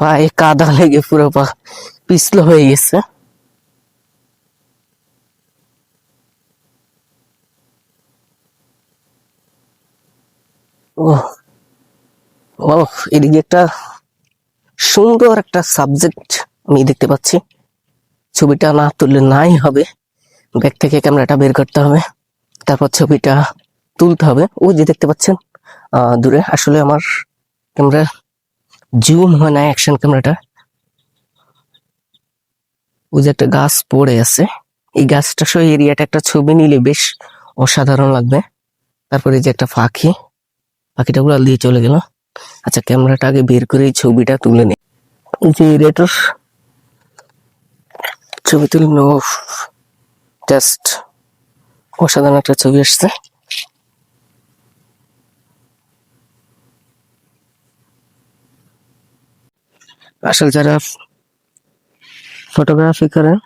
পায়ে কাদা লেগে পুরো পা পিছলো হয়ে গেছে। ও ও, এদিকে একটা সুন্দর একটা সাবজেক্ট আমি দেখতে পাচ্ছি। ছবিটা না তুললে নাই হবে। ব্যাগ থেকে ক্যামেরাটা বের করতে হবে। তারপর ছবিটা তুলতে হবে। ওই যে দেখতে পাচ্ছেন দূরে। আসলে আমার ক্যামেরা জুম হয় না অ্যাকশন ক্যামেরাটা ওই যে একটা গাছ পড়ে আছে। এই গাছটা সহ এরিয়াটা একটা ছবি নিলে বেশ অসাধারণ লাগবে। তারপরে যে একটা পাখি, পাখিটা উড়াল দিয়ে চলে গেল। আচ্ছা ক্যামেরাটা আগে বের করে এই ছবিটা তুলে নে। এই যে এরিয়াটার ছবি তুলে জাস্ট অসাধারণ একটা ছবি আসছে। আসলে যারা ফটোগ্রাফি করেন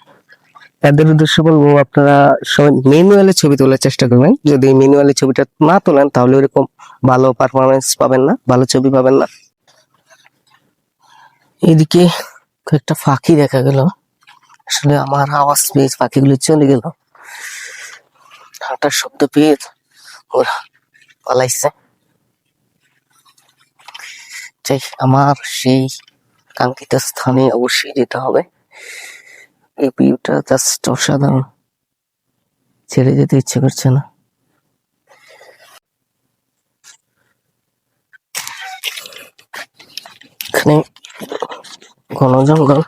তাদের উদ্দেশ্য বলব আপনারা সবাই ম্যানুয়ালি ছবি তোলার চেষ্টা করবেন। যদি ম্যানুয়ালি ছবিটা না তোলেন, তাহলে ওরকম ভালো পারফরমেন্স পাবেন না, ভালো ছবি পাবেন না। এদিকে একটা ফাঁকি দেখা গেল। আসলে আমার আওয়াজ পেয়ে পাখিগুলো চলে গেল। হাঁটার শব্দ পেয়ে ওরা পালাইছে। আমার সেই কাঙ্ক্ষিত স্থানে অবশ্যই যেতে হবে। এই ভিউটা জাস্ট অসাধারণ। ছেড়ে যেতে ইচ্ছে করছে না। এখানে ঘন জঙ্গল।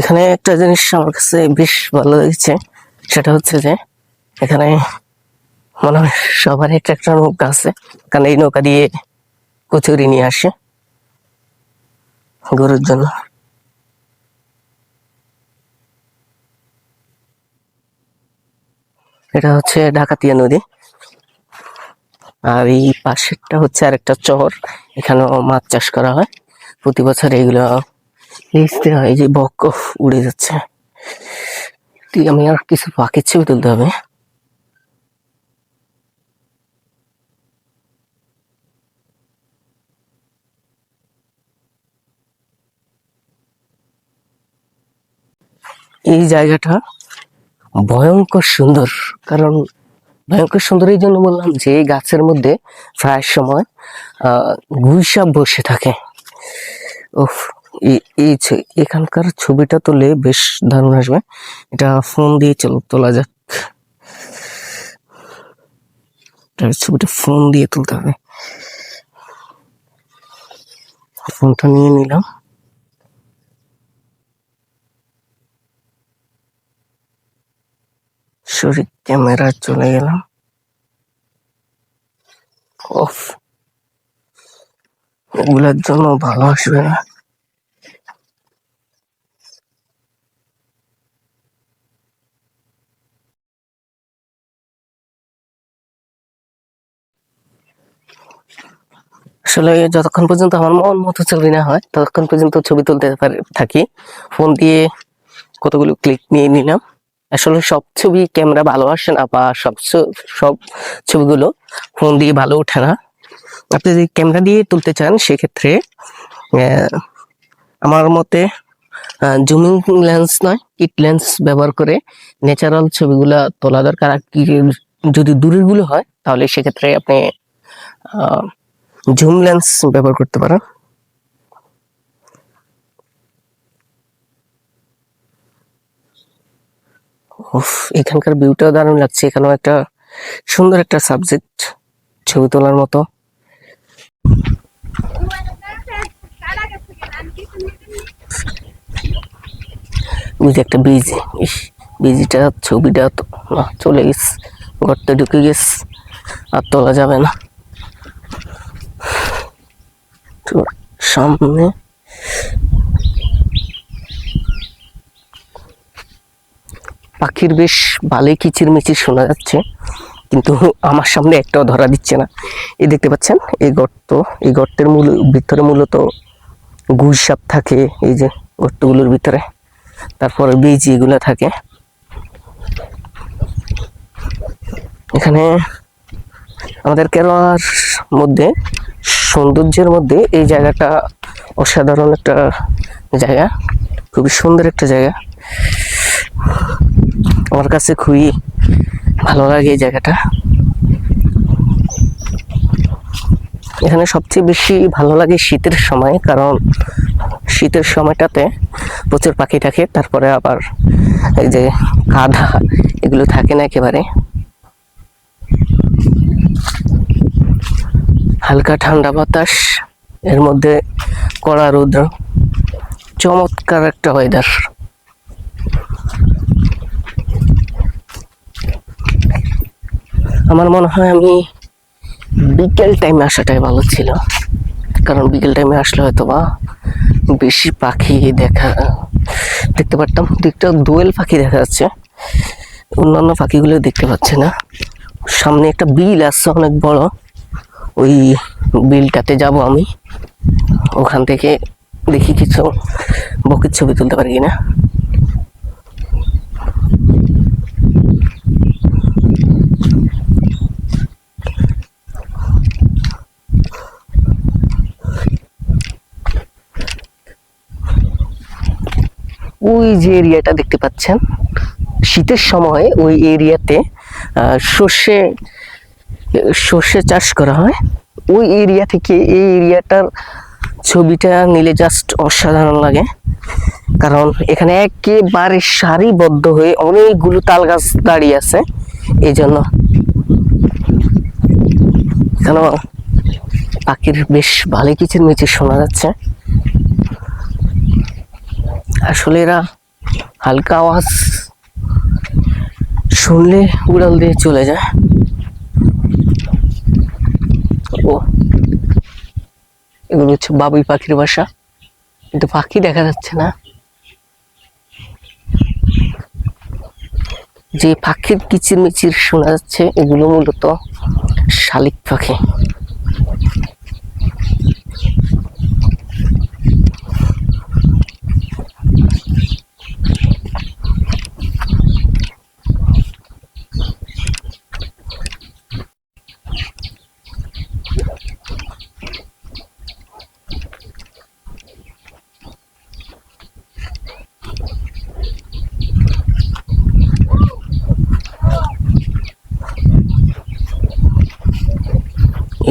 এখানে একটা জিনিস আমার কাছে বেশ ভালো লেগেছে, সেটা হচ্ছে যে এখানে মনে হয় সবার একটা একটা নৌকা আছে। কারণ এই নৌকা দিয়ে কচুরি নিয়ে আসে গরুর জন্য। এটা হচ্ছে ঢাকাতিয়া নদী। আর এই পাশেরটা হচ্ছে আরেকটা চর। এখানেও মাছ চাষ করা হয়। প্রতি বছর এইগুলো লিখতে হয় যে বক উড়ে যাচ্ছে। তুই আমি আর কিছু পাখির ছবি তুলতে হবে। এই জায়গাটা ভয়ঙ্কর সুন্দর, কারণ ভয়ঙ্কর সুন্দর এই জন্য বললাম যে এই গাছের মধ্যে প্রায় সময়, আহ গুইসাপ বসে থাকে। এই- এখানকার ছবিটা তোলে বেশ দারুণ আসবে। এটা ফোন দিয়ে চল, তোলা যাক। ছবিটা ফোন দিয়ে তুলতে হবে। ফোনটা নিয়ে নিলাম। সরি, ক্যামেরা চলে গেলাম। অফ এগুলোর জন্য ভালো আসবে না। আসলে যতক্ষণ পর্যন্ত আমার মন মতো ছবি না হয়, ততক্ষণ পর্যন্ত ছবি তুলতে পারি- থাকি। ফোন দিয়ে কতগুলো ক্লিক নিয়ে নিলাম। আসলে সব ছবি ক্যামেরা ভালো আসে না, বা সব সব ছবিগুলো ফোন দিয়ে ভালো ওঠে না। আপনি যদি ক্যামেরা দিয়ে তুলতে চান, সেক্ষেত্রে আমার মতে জুমিং লেন্স নয় কিট লেন্স ব্যবহার করে ন্যাচারাল ছবিগুলো তোলা দরকার। আর কি যদি দূরেরগুলো হয়, তাহলে সেক্ষেত্রে আপনি জুম লেন্স ব্যবহার করতে পারো এখানকার ভিউটাও দারুণ লাগছে। এখানেও একটা সুন্দর একটা সাবজেক্ট ছবি তোলার মতো। একটা বীজ বীজটা ছবিটা না, চলে গেছে। গর্তে ঢুকে গেছে, আর তোলা যাবে না। তো সামনে। পাখির বেশ ভালোই কিচিরমিচির শোনা যাচ্ছে, কিন্তু আমার সামনে একটাও ধরা দিচ্ছে না। এই দেখতে পাচ্ছেন, এই গর্ত, এই গর্তের মূল, ভিতরে মূলত ঘুষ সাপ থাকে, এই যে গর্তগুলোর ভিতরে। তারপরে বীজ এগুলো থাকে। এখানে আমাদের কেরালার মধ্যে সৌন্দর্যের মধ্যে এই জায়গাটা অসাধারণ একটা জায়গা। খুবই সুন্দর একটা জায়গা। আমার কাছে খুবই ভালো লাগে এই জায়গাটা। এখানে সবচেয়ে বেশি ভালো লাগে শীতের সময়, কারণ শীতের সময়টাতে প্রচুর পাখি থাকে, তারপরে আবার এই যে কাদা এগুলো থাকে না একেবারে। হালকা ঠান্ডা বাতাস, এর মধ্যে কড়া রৌদ্র। চমৎকার একটা ওয়েদার আমার মনে হয় আমি বিকেল টাইমে আসাটাই ভালো ছিল। কারণ বিকেল টাইমে আসলে হয়তো বা বেশি পাখি দেখা, দেখতে পারতাম। দিকটা দোয়েল পাখি দেখা যাচ্ছে। অন্যান্য পাখিগুলো দেখতে পাচ্ছি না। সামনে একটা বিল আসছে অনেক বড়। ওই বিলটাতে যাব আমি। ওখান থেকে দেখি কিছু বকের ছবি তুলতে পারি কিনা। ওই যে এরিয়াটা দেখতে পাচ্ছেন, শীতের সময় ওই এরিয়াতে সর্ষে সর্ষে চাষ করা হয়। ওই এরিয়া থেকে এই এরিয়াটার ছবিটা নিলে জাস্ট অসাধারণ লাগে। কারণ এখানে একেবারে সারিবদ্ধ হয়ে অনেকগুলো তাল গাছ দাঁড়িয়ে আছে। এই জন্য পাখির বেশ ভালো কিচির মিচির শোনা যাচ্ছে। আসলে এরা হালকা আওয়াজ শুনলে উড়াল দিয়ে চলে যায়। এগুলো হচ্ছে বাবুই পাখির বাসা। কিন্তু পাখি দেখা যাচ্ছে না। যে পাখির কিচির মিচির শোনা যাচ্ছে, এগুলো মূলত শালিক পাখি।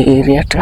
এই এরিয়াটা